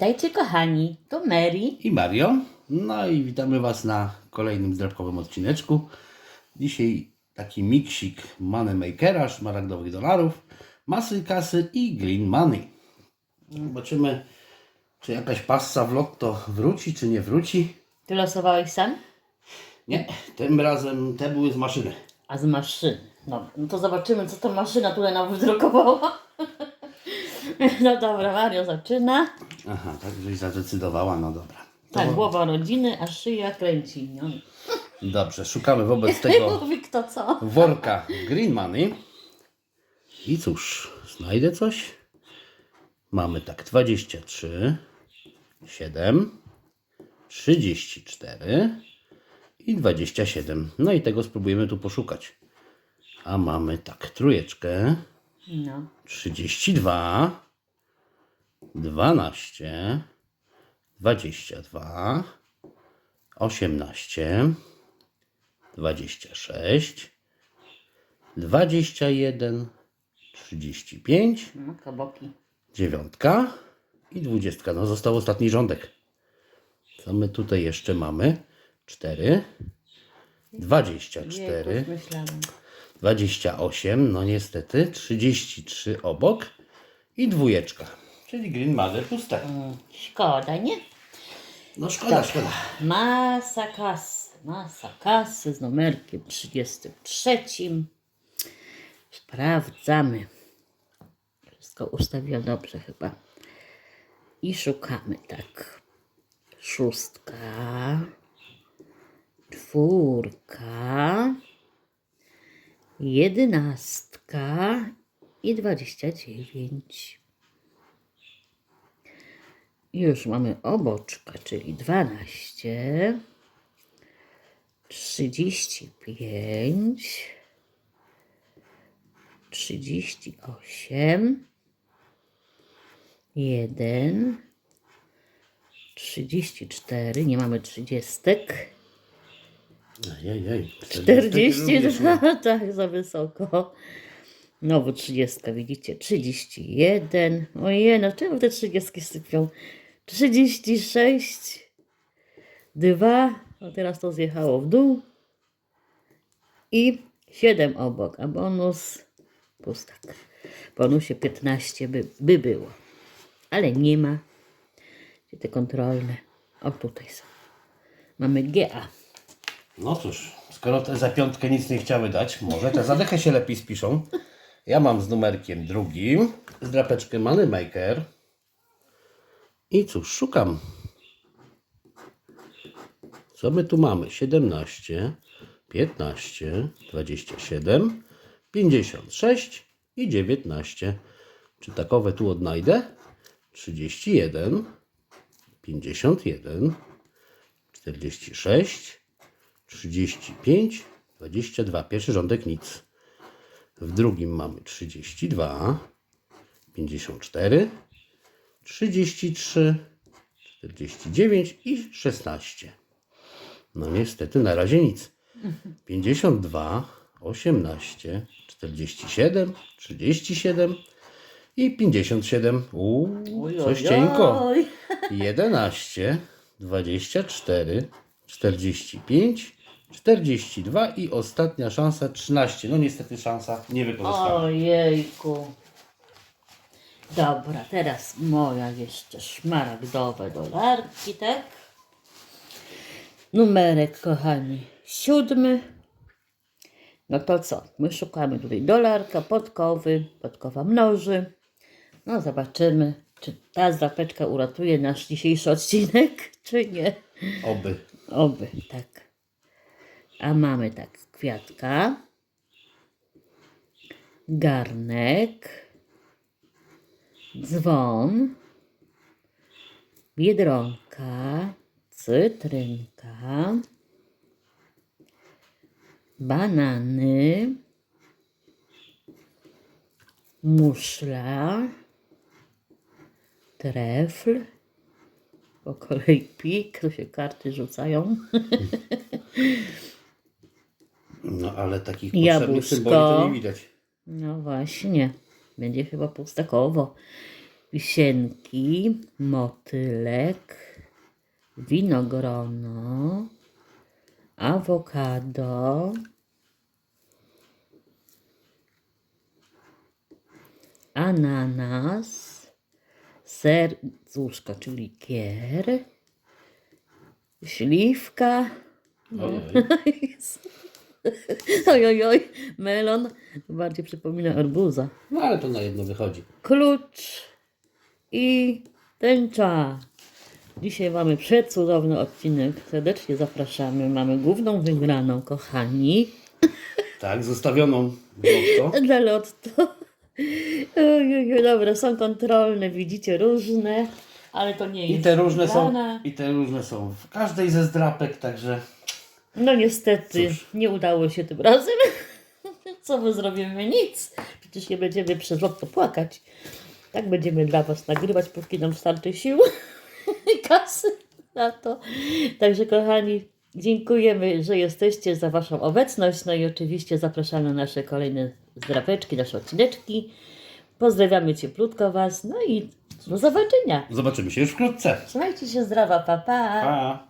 Witajcie kochani, to Mary. i Mario. No i witamy Was na kolejnym zdrabkowym odcineczku. Dzisiaj taki miksik Moneymakera, szmaragdowych dolarów, masy kasy i green money. Zobaczymy, czy jakaś passa w lotto wróci, czy nie wróci. Ty losowałeś sam? Nie, tym razem te były z maszyny. A z maszyny. Dobra, no to zobaczymy, co ta maszyna tutaj nam wydrukowała. No dobra, Mario zaczyna. Aha, tak żeś zadecydowała, no dobra. Tak, głowa rodziny, a szyja kręci. No. Dobrze, szukamy wobec tego mówi kto co. worka green money. I cóż, znajdę coś. Mamy tak 23, 7, 34 i 27. No i tego spróbujemy tu poszukać. A mamy tak trójeczkę, No. 32, 12, 22, 18, 26, 21, 35, no kaboki. dziewiątka i dwudziestka. No został ostatni rządek. Co my tutaj jeszcze mamy? 4, 24, Jejku, myślałam. 28, no niestety, 33 obok i dwójeczka. Czyli green mother puste. Mm, Szkoda, nie? No szkoda, szkoda. Masa kasy. Masa kasy z numerkiem 33. Sprawdzamy. Wszystko ustawiam dobrze chyba. I szukamy tak. Szóstka. Czwórka. Jedenastka. I dwadzieścia dziewięć. Już mamy oboczka, czyli 12, 35, 38, 1, 34, nie mamy trzydziestek, Ojej, 42, tak, za wysoko. Znowu 30, widzicie, 31. Ojej, no czemu te 30 sypią? 36, 2, a teraz to zjechało w dół. I 7 obok, a bonus pustak. W bonusie 15 by, by było, ale nie ma. Gdzie te kontrolne? O, tutaj są. Mamy GA. No cóż, skoro te za piątkę nic nie chciały dać, może te za dechę się lepiej spiszą. Ja mam z numerkiem drugim, z drapeczkę Moneymaker. I cóż, szukam. Co my tu mamy? 17, 15, 27, 56 i 19. Czy takowe tu odnajdę? 31, 51, 46, 35, 22. Pierwszy rządek nic. W drugim mamy 32, 54, 33, 49 i 16. No niestety na razie nic. 52, 18, 47, 37 i 57. Uuu, coś cienko. Oj. 11, 24, 45, 42 i ostatnia szansa 13. No niestety szansa nie wykorzystana. Ojejku. Dobra, teraz moja jeszcze szmaragdowe dolarki, tak? Numerek, kochani, siódmy. No to co? My szukamy tutaj dolarka, podkowy, podkowa mnoży. No zobaczymy, czy ta zapeczka uratuje nasz dzisiejszy odcinek, czy nie. Oby. Oby, tak. A mamy tak, kwiatka, garnek, dzwon, biedronka, cytrynka, banany, muszla, trefl, po kolei pik, tu się karty rzucają. No ale takich potrzebnych symboli to nie widać. No właśnie, będzie chyba pustakowo. wisienki, motylek, winogrono, awokado, ananas, serduszko, czyli kier, śliwka, Ojej. oj, oj, oj, melon, bardziej przypomina arbuza, No ale to na jedno wychodzi. klucz i tęcza. Dzisiaj mamy przecudowny odcinek. Serdecznie zapraszamy. Mamy główną wygraną, kochani. Tak, zostawioną blokto. Dla lotto. Oj, oj, oj, dobra, są kontrolne, widzicie, różne, ale to nie I jest te różne są, wygrana. i te różne są w każdej ze zdrapek, także No niestety, Cóż. nie udało się tym razem. Co my zrobimy? Nic. Przecież nie będziemy przez lotto płakać. Tak będziemy dla Was nagrywać, póki nam starczy sił i kasy na to. Także kochani, dziękujemy, że jesteście za Waszą obecność. No i oczywiście zapraszamy na nasze kolejne zdrapeczki, nasze odcineczki. Pozdrawiamy cieplutko Was. No i do zobaczenia. zobaczymy się już wkrótce. Trzymajcie się zdrowa, pa pa. Pa!